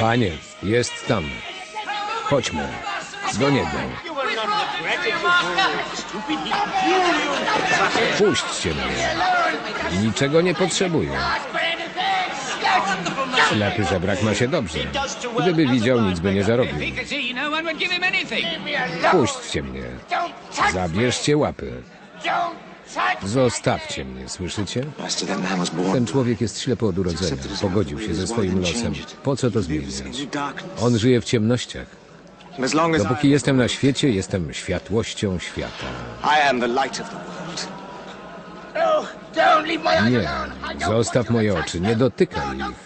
Panie, jest tam. Chodźmy. Do niego. Puśćcie mnie. Niczego nie potrzebuję. Ślepy żebrak ma się dobrze. Gdyby widział, nic by nie zarobił. Puśćcie mnie. Zabierzcie łapy. Zostawcie mnie, słyszycie? Ten człowiek jest ślepy od urodzenia. Pogodził się ze swoim losem. Po co to zmieniać? On żyje w ciemnościach. Dopóki jestem na świecie, jestem światłością świata. Nie, zostaw moje to oczy, nie dotykaj No, ich.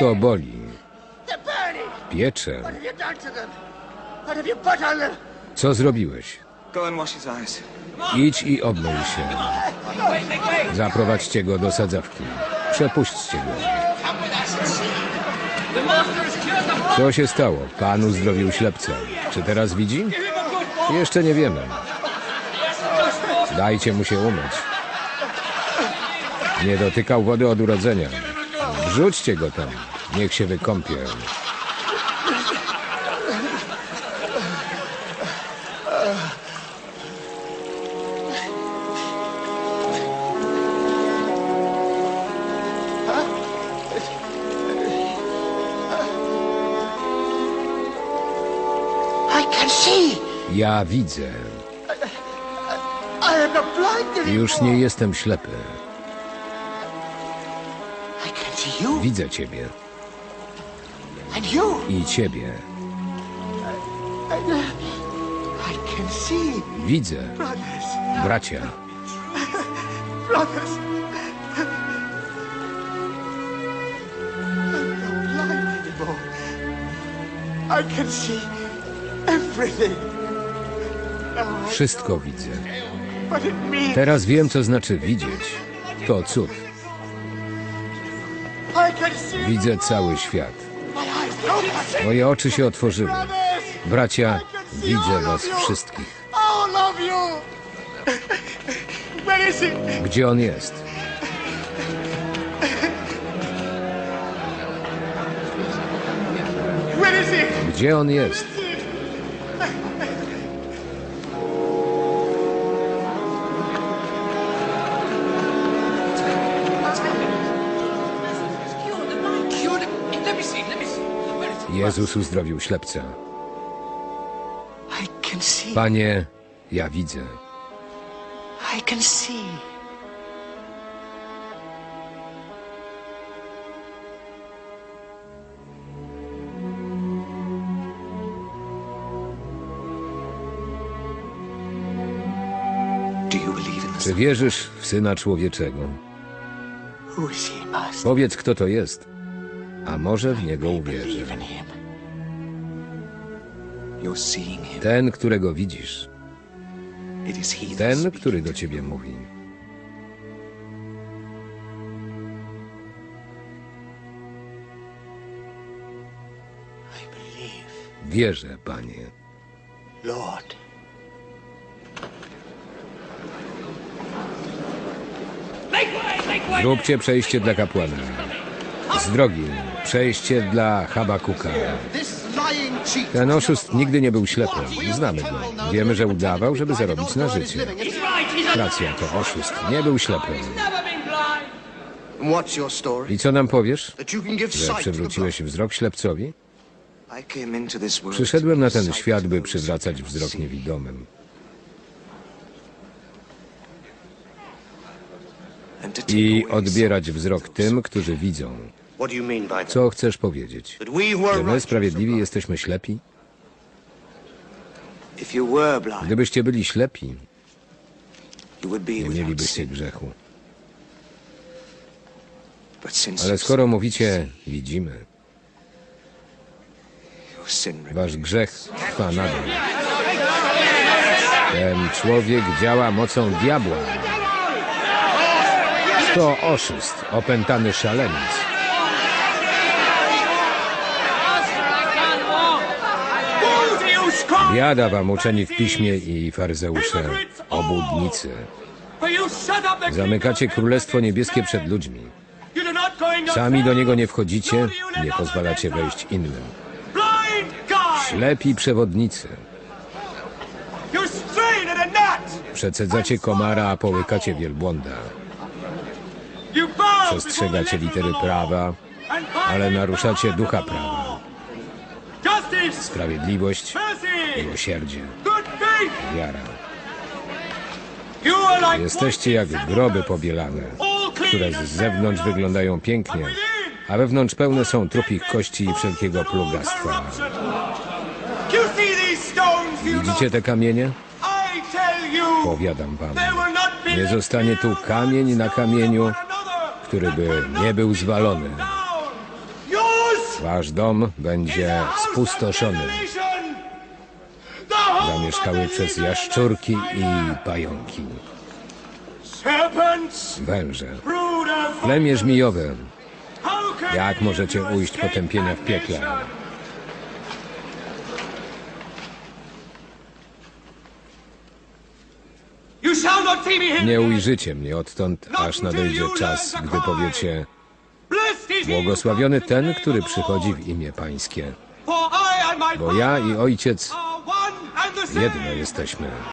don't touch them? Co zrobiłeś? Idź i obmyj się. Zaprowadźcie go do sadzawki. Przepuśćcie go. Co się stało? Pan uzdrowił ślepca. Czy teraz widzi? Jeszcze nie wiemy. Dajcie mu się umyć. Nie dotykał wody od urodzenia. Wrzućcie go tam. Niech się wykąpie. Ja widzę. I am not blind anymore. Już nie jestem ślepy. I can see you Widzę ciebie i ciebie. I can see Widzę. Bracia. I can see Wszystko widzę. Teraz wiem, co znaczy widzieć. To cud. Widzę cały świat. Moje oczy się otworzyły. Bracia, widzę was wszystkich. Gdzie on jest? Gdzie on jest? Jezus uzdrowił ślepca. I can see. Panie, ja widzę. I can see. Czy wierzysz w Syna Człowieczego? Powiedz, kto to jest, a może w Niego uwierzę. Ten, którego widzisz. Ten, który do Ciebie mówi. Wierzę, Panie. Lord. Zróbcie przejście dla kapłana. Z drogi przejście dla Habakuka. Ten oszust nigdy nie był ślepy. Znamy go. Wiemy, że udawał, żeby zarobić na życie. Racja, to oszust. Nie był ślepy. I co nam powiesz? Że przywróciłeś wzrok ślepcowi? Przyszedłem na ten świat, by przywracać wzrok niewidomym. I odbierać wzrok tym, którzy widzą. Co chcesz powiedzieć? Że my, sprawiedliwi, jesteśmy ślepi? Gdybyście byli ślepi, nie mielibyście grzechu. Ale skoro mówicie, widzimy, wasz grzech trwa nadal. Ten człowiek działa mocą diabła. To oszust, opętany szaleniec. Biada wam uczeni w piśmie i faryzeusze, obłudnicy. Zamykacie Królestwo Niebieskie przed ludźmi. Sami do niego nie wchodzicie, nie pozwalacie wejść innym. Ślepi przewodnicy. Przecedzacie komara, a połykacie wielbłąda. Przestrzegacie litery prawa, ale naruszacie ducha prawa. Sprawiedliwość, miłosierdzie, wiara. Jesteście jak groby pobielane, które z zewnątrz wyglądają pięknie, a wewnątrz pełne są trupich kości i wszelkiego plugastwa. Widzicie te kamienie? Powiadam wam, nie zostanie tu kamień na kamieniu, który by nie był zwalony. Wasz dom będzie spustoszony. Zamieszkały przez jaszczurki i pająki. Węże, plemię żmijowe, jak możecie ujść potępienia w piekle? Nie ujrzycie mnie odtąd, aż nadejdzie czas, gdy powiecie Błogosławiony ten, który przychodzi w imię Pańskie. Bo ja i Ojciec jedno jesteśmy.